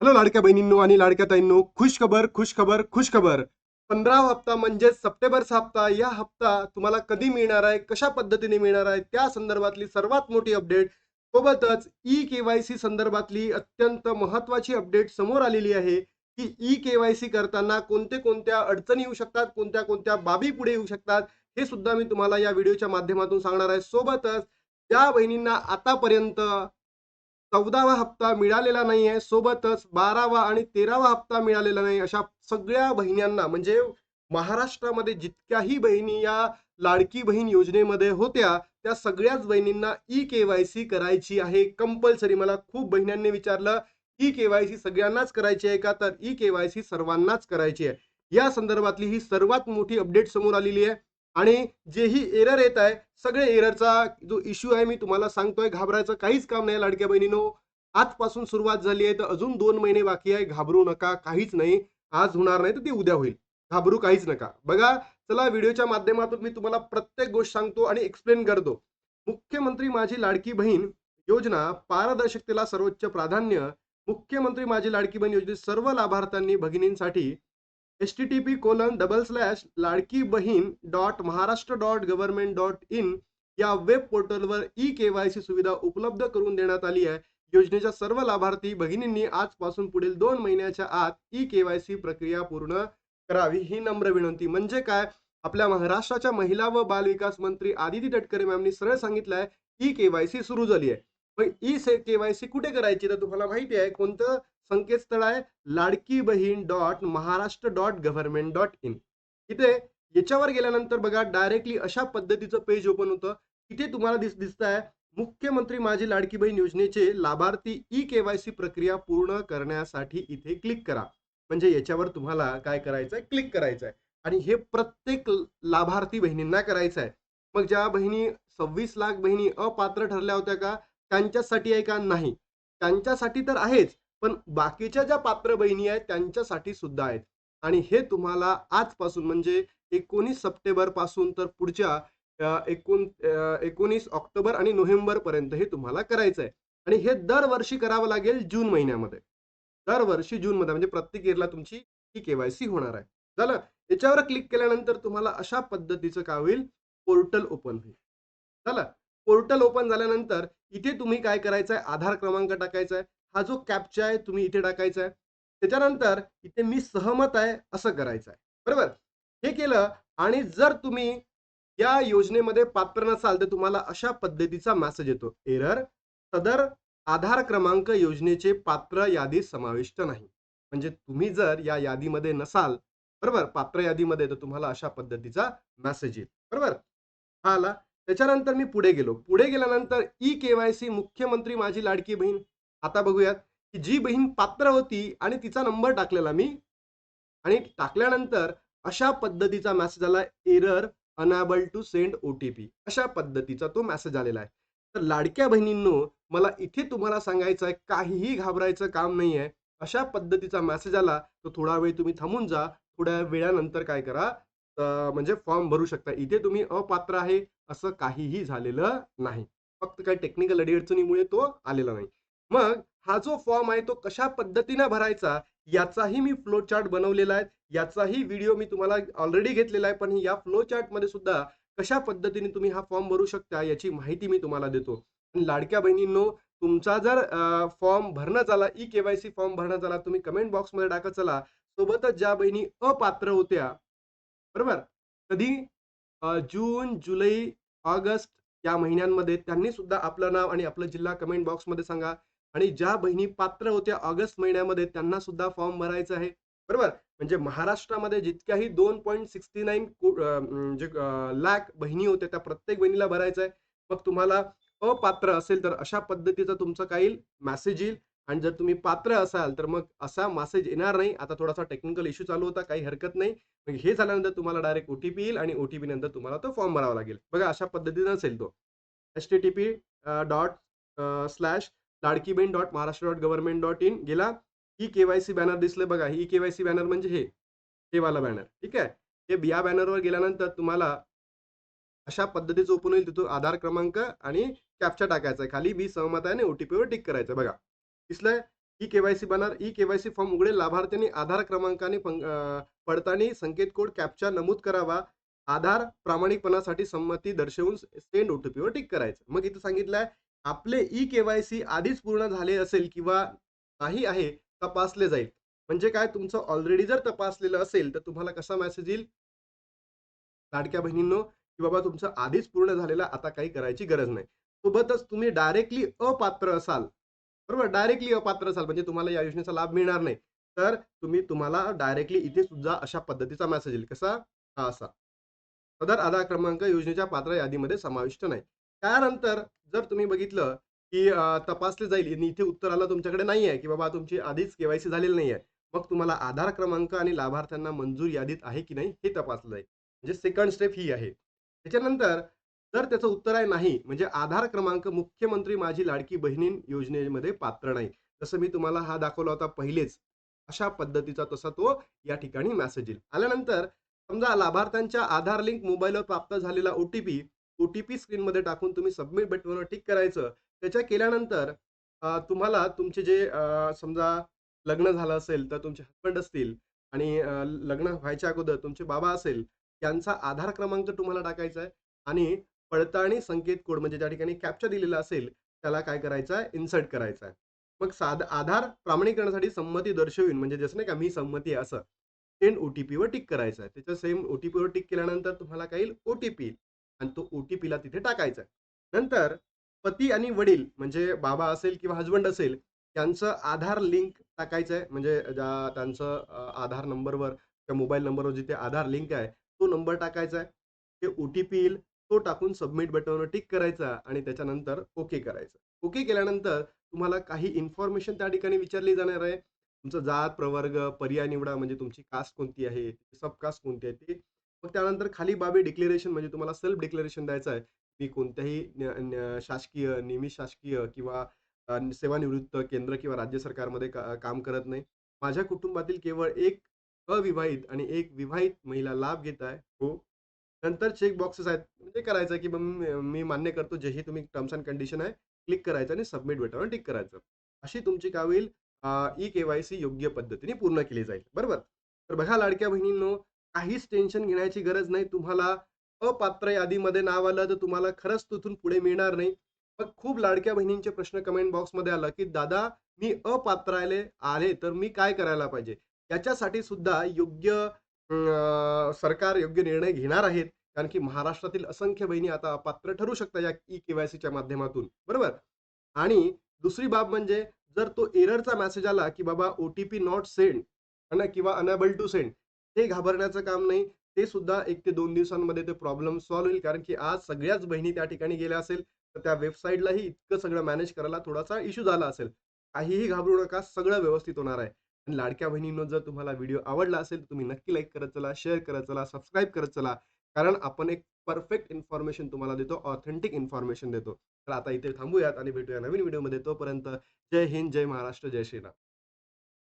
Hello लाडक्या बहिणींनो आणि लाडक्या ताईंनो खुश खबर खुश खबर खुश खबर पंधरा हप्ता म्हणजे सप्टेंबरचा हप्ता या हप्ता तुम्हाला कधी मिळणार आहे कशा पद्धतीने मिळणार आहे त्या संदर्भातली सर्वात मोठी अपडेट. सोबतच ई केवायसी संदर्भातली अत्यंत महत्वाची अपडेट समोर आलेली आहे की ई केवायसी करताना कोणते कोणत्या अडचणी येऊ शकतात कोणत्या कोणत्या बाबी पुढे येऊ शकतात हे सुद्धा मी तुम्हाला या व्हिडिओच्या माध्यमातून सांगणार आहे. सोबतच ज्या बहिणींना आतापर्यंत चौदावा हप्ता मिळालेला नाही आहे सोबतच बारावा आणि तेरावा हप्ता मिळालेला नाही. अशा सगळ्या बहिणींना म्हणजे महाराष्ट्रामध्ये जितक्याही बहिणी या लाडकी बहीण योजनेमध्ये होत्या त्या सगळ्याच बहिणींना ई केवायसी करायची आहे. कंपल्सरी मला खूप बहिणींनी विचारलं ई केवायसी सगळ्यांनाच करायची आहे का? तर ई केवायसी सर्वांनाच करायची आहे. या संदर्भातली ही सर्वात मोठी अपडेट समोर आलेली आहे. आणि जेही एरर येत आहे सगळे एररचा जो इश्यू आहे मी तुम्हाला सांगतोय घाबरायचं काहीच काम नाही लाडक्या बहिणीनो. आजपासून सुरुवात झाली आहे तर अजून दोन महिने बाकी आहे. घाबरू नका काहीच नाही. आज होणार नाही तर ते उद्या होईल. घाबरू काहीच नका. बघा चला व्हिडिओच्या माध्यमातून मी तुम्हाला प्रत्येक गोष्ट सांगतो आणि एक्सप्लेन करतो. मुख्यमंत्री माझी लाडकी बहीण योजना पारदर्शकतेला सर्वोच्च प्राधान्य. मुख्यमंत्री माझी लाडकी बहीण योजनेत सर्व लाभार्थ्यांनी भगिनींसाठी H T T P colon double slash Ladki Bahin dot Maharashtra dot government dot in या वेब पोर्टलवर ई के वाय सी सुविधा उपलब्ध करून देण्यात आली आहे. योजनेच्या सर्व लाभार्थी भगिनींनी आजपासून पुढील दोन महिन्याच्या आत ई के वाय सी प्रक्रिया पूर्ण करावी ही नम्र विनंती. म्हणजे काय? आपल्या महाराष्ट्राच्या महिला व बाल विकास मंत्री आदिती तटकरे मॅमनी सरळ सांगितलं आहे ई के वाय सी सुरू झाली आहे. ई से के वाय सी कुठे करायची? तर तुम्हाला माहिती आहे कोणतं संकेतस्थळ आहे? Ladki Bahin dot Maharashtra dot government dot in. इथे याच्यावर गेल्यानंतर बघा डायरेक्टली अशा पद्धतीचं पेज ओपन होतं. इथे तुम्हाला दिस दिसत आहे मुख्यमंत्री माझी लाडकी बहीण योजनेचे लाभार्थी ई केवायसी प्रक्रिया पूर्ण करण्यासाठी इथे क्लिक करा. म्हणजे याच्यावर तुम्हाला काय करायचं आहे क्लिक करायचं आहे आणि हे प्रत्येक लाभार्थी बहिणींना करायचं आहे मग ज्या बहिणी सव्वीस लाख बहिणी अपात्र ठरल्या होत्या का? त्यांच्यासाठी आहे का? नाही. त्यांच्यासाठी तर आहेच पण बाकीच्या ज्या पात्र बहिणी आहेत त्यांच्यासाठी सुद्धा आहेत. आणि हे तुम्हाला आजपासून म्हणजे एकोणीस सप्टेंबरपासून तर पुढच्या एकोण एकोणीस ऑक्टोबर आणि नोव्हेंबर पर्यंत हे तुम्हाला करायचं आहे. आणि हे दरवर्षी करावं लागेल जून महिन्यामध्ये. दरवर्षी जून मध्ये म्हणजे प्रत्येक इयरला तुमची ही केवायसी होणार आहे. झालं? याच्यावर क्लिक केल्यानंतर तुम्हाला अशा पद्धतीचं काय होईल? पोर्टल ओपन होईल. झालं? पोर्टल ओपन झाल्यानंतर इथे तुम्ही काय करायचं आहे आधार क्रमांक टाकायचा आहे हा जो कॅपचा आहे तुम्ही इथे टाकायचा आहे त्याच्यानंतर इथे मी सहमत आहे असं करायचं आहे बरोबर? हे केलं आणि जर तुम्ही या योजनेमध्ये पात्र नसाल तर तुम्हाला अशा पद्धतीचा मेसेज येतो. एरर सदर आधार क्रमांक योजनेचे पात्र यादी समाविष्ट नाही. म्हणजे तुम्ही जर या यादीमध्ये नसाल बरोबर? पात्र यादीमध्ये तर तुम्हाला अशा पद्धतीचा मेसेज येईल. बरोबर? हा आला. त्याच्यानंतर मी पुढे गेलो. पुढे गेल्यानंतर ई केवायसी मुख्यमंत्री माझी लाडकी बहीण. आता बघूयात की जी बहीण पात्र होती आणि तिचा नंबर टाकलेला मी. आणि टाकल्यानंतर अशा पद्धतीचा मेसेज आला error unable to send O T P अशा पद्धतीचा तो मेसेज आलेला आहे. तर लाडक्या बहिणींनो मला इथे तुम्हाला सांगायचं आहे काहीही घाबरायचं काम नाही आहे अशा पद्धतीचा मेसेज आला तर थोडा वेळ तुम्ही थांबून जा. थोड्या वेळानंतर काय करा म्हणजे फॉर्म भरू शकता. इथे तुम्ही अपात्र आहे. असं काहीही झालेलं नाही. फक्त काही टेक्निकल अडीअडचणीमुळे तो आलेला नाही. मग हा जो फॉर्म आहे तो कशा पद्धतीने भरायचा याचाही मी फ्लो चार्ट बनवलेला आहे. याचाही व्हिडिओ मी तुम्हाला ऑलरेडी घेतलेला आहे. पण या फ्लो चार्टमध्ये सुद्धा कशा पद्धतीने तुम्ही हा फॉर्म भरू शकता याची माहिती मी तुम्हाला देतो. लाडक्या बहिणींनो तुमचा जर फॉर्म भरणं झाला ई केवायसी फॉर्म भरणं झाला तुम्ही कमेंट बॉक्समध्ये टाकत चला. सोबतच ज्या बहिणी अपात्र होत्या बरोबर? कधी जून जुलै ऑगस्ट या महिन्यांमध्ये त्यांनी सुद्धा आपलं नाव आणि आपलं जिल्हा कमेंट बॉक्समध्ये सांगा. आणि ज्या बहिणी पात्र होत्या ऑगस्ट महिन्यामध्ये त्यांना सुद्धा फॉर्म भरायचा आहे. बरोबर? म्हणजे महाराष्ट्रामध्ये जितक्याही दोन पॉईंट सिक्स्टी नाईन म्हणजे लाख बहिणी होत्या त्या प्रत्येक बहिणीला भरायचं आहे. मग तुम्हाला अपात्र असेल तर अशा पद्धतीचा तुमचं काही मेसेज येईल. आणि जर तुम्ही पात्र असाल तर मग असा मेसेज येणार नाही. आता थोडासा टेक्निकल इश्यू चालू होता काही हरकत नाही. मग हे झाल्यानंतर तुम्हाला डायरेक्ट ओटीपी येईल आणि ओटीपी नंतर तुम्हाला तो फॉर्म भरावा लागेल. बघा अशा पद्धतीने असेल तो. H T T P dot slash Ladki Bahin dot Maharashtra dot government dot in गेला. ही केवायसी बॅनर दिसलं बघा. ही केवायसी बॅनर म्हणजे हे. हे वाला बॅनर ठीक आहे? हे या बॅनरवर गेल्यानंतर तुम्हाला अशा पद्धतीचं ओपन होईल तिथून आधार क्रमांक आणि कॅप्चा टाकायचा आहे. खाली बी सहमत आहे आणि ओटीपीवर टिक करायचं बघा. दिसलंय. ई केवायसी बनणार. ई केवायसी फॉर्म उघडेल. लाभार्थ्यांनी आधार क्रमांकाने पडताळणी संकेत कोड कॅप्चा नमूद करावा. आधार प्रामाणिकपणासाठी संमती दर्शवून सेंड ओटीपी वर टिक करायचं. मग इथं सांगितलंय आपले ई केवायसी आधीच पूर्ण झाले असेल किंवा नाही आहे तपासले जाईल. म्हणजे काय? तुमचं ऑलरेडी जर तपासलेलं असेल तर तुम्हाला कसा मेसेज येईल? लाडक्या बहिणींनो की बाबा तुमचं आधीच पूर्ण झालेलं आता काही करायची गरज नाही. सोबतच तुम्ही डायरेक्टली अपात्र असाल बरोबर? डायरेक्टली अपात्र असाल म्हणजे तुम्हाला या योजनेचा लाभ मिळणार नाही. तर तुम्ही तुम्हाला डायरेक्टली इथे सुद्धा अशा पद्धतीचा मेसेज येईल. कसा? हा असा. सदर आधार क्रमांक योजनेच्या पात्र यादीमध्ये समाविष्ट नाही. त्यानंतर जर तुम्ही बघितलं की तपासले जाईल. आणि इथे उत्तर आलं तुमच्याकडे नाही आहे की बाबा तुमची आधीच केवायसी झालेली नाही आहे मग तुम्हाला आधार क्रमांक आणि लाभार्थ्यांना मंजूर यादीत आहे की नाही हे तपासलं जाईल. म्हणजे सेकंड स्टेप ही आहे. त्याच्यानंतर तर त्याचं उत्तर आहे नाही. म्हणजे आधार क्रमांक मुख्यमंत्री माझी लाडकी बहिणी योजनेमध्ये पात्र नाही. जसं मी तुम्हाला हा दाखवला होता पहिलेच अशा पद्धतीचा तसा तो या ठिकाणी मेसेज येईल. आल्यानंतर समजा लाभार्थ्यांच्या आधार लिंक मोबाईलवर प्राप्त झालेला ओटीपी ओटीपी स्क्रीनमध्ये टाकून तुम्ही सबमिट बटनवर टिक करायचं. त्याच्या केल्यानंतर तुम्हाला तुमचे जे समजा लग्न झालं असेल तर तुमचे हस्बंड असतील आणि लग्न व्हायच्या अगोदर तुमचे बाबा असेल त्यांचा आधार क्रमांक तुम्हाला टाकायचा आहे. आणि पडताळणी संकेत कोड म्हणजे ज्या ठिकाणी कॅप्चर दिलेला असेल त्याला काय करायचं आहे? इन्सर्ट करायचं आहे. मग साध आधार प्रामाणीकरणासाठी संमती दर्शवीन म्हणजे जसं नाही का मी संमती आहे असं. सेंड ओ टी पीवर टिक करायचं आहे. त्याच्या सेम ओ टी पीवर टिक केल्यानंतर तुम्हाला काही ओ टी पी आणि तो ओ टी पीला तिथे टाकायचा आहे. नंतर पती आणि वडील म्हणजे बाबा असेल किंवा हजबंड असेल त्यांचं आधार लिंक टाकायचं आहे. म्हणजे ज्या त्यांचं आधार नंबरवर त्या मोबाईल नंबरवर जिथे आधार लिंक आहे तो नंबर टाकायचा आहे. ते ओ टी पी येईल. तो टाकून सबमिट बटनवर टिक करायचा आणि त्याच्यानंतर ओके करायचं. ओके केल्यानंतर तुम्हाला काही इन्फॉर्मेशन त्या ठिकाणी विचारली जाणार आहे. तुमचं जात प्रवर्ग पर्याय निवडा म्हणजे तुमची कास्ट कोणती आहे सबकास्ट कोणती आहे ते. मग त्यानंतर खाली बाबी डिक्लेरेशन म्हणजे तुम्हाला सेल्फ डिक्लेरेशन द्यायचं आहे. मी कोणत्याही शासकीय नियमित शासकीय किंवा सेवानिवृत्त केंद्र किंवा राज्य सरकारमध्ये का, काम करत नाही. माझ्या कुटुंबातील केवळ एक अविवाहित आणि एक विवाहित महिला लाभ घेत आहे. हो नंतर चेक बॉक्सेस आहेत. म्हणजे करायचं की मी मान्य करतो जेही तुम्ही टर्म्स अँड कंडिशन आहे क्लिक करायचं आणि सबमिट बटनवर टिक करायचं. अशी तुमची काय होईल? ई के वाय सी योग्य पद्धतीने पूर्ण केली जाईल. बरोबर? तर बघा लाडक्या बहिणींनो काहीच टेन्शन घेण्याची गरज नाही. तुम्हाला अपात्र यादीमध्ये नाव आलं तर तुम्हाला खरंच तिथून पुढे मिळणार नाही. मग खूप लाडक्या बहिणींचे प्रश्न कमेंट बॉक्समध्ये आला की दादा मी अपात्र आले तर मी काय करायला पाहिजे? याच्यासाठी सुद्धा योग्य सरकार योग्य निर्णय घेणार आहेत. कारण की महाराष्ट्रातील असंख्य बहिणी आता पात्र ठरू शकतात या ई केवायसीच्या माध्यमातून. बरोबर? आणि दुसरी बाब म्हणजे जर तो एररचा मेसेज आला की बाबा O T P not send किंवा अनेबल टू सेंड ते घाबरण्याचं काम नाही. ते सुद्धा एक ते दोन दिवसांमध्ये ते प्रॉब्लेम सॉल्व्ह होईल. कारण की आज सगळ्याच बहिणी त्या ठिकाणी गेल्या असेल तर त्या वेबसाईटलाही इतकं सगळं मॅनेज करायला थोडासा इश्यू झाला असेल. काहीही घाबरू नका सगळं व्यवस्थित होणार आहे. लाडक्या बहिणींनो जर तुम्हाला व्हिडिओ आवडला असेल तर तुम्ही नक्की लाईक करत चला शेअर करत चला सबस्क्राईब करत चला. कारण आपण एक परफेक्ट इन्फॉर्मेशन तुम्हाला देतो ऑथेंटिक इन्फॉर्मेशन देतो. तर आता इथे थांबूयात आणि भेटूया नवीन व्हिडिओमध्ये. तोपर्यंत जय हिंद जय महाराष्ट्र जय श्रीराम.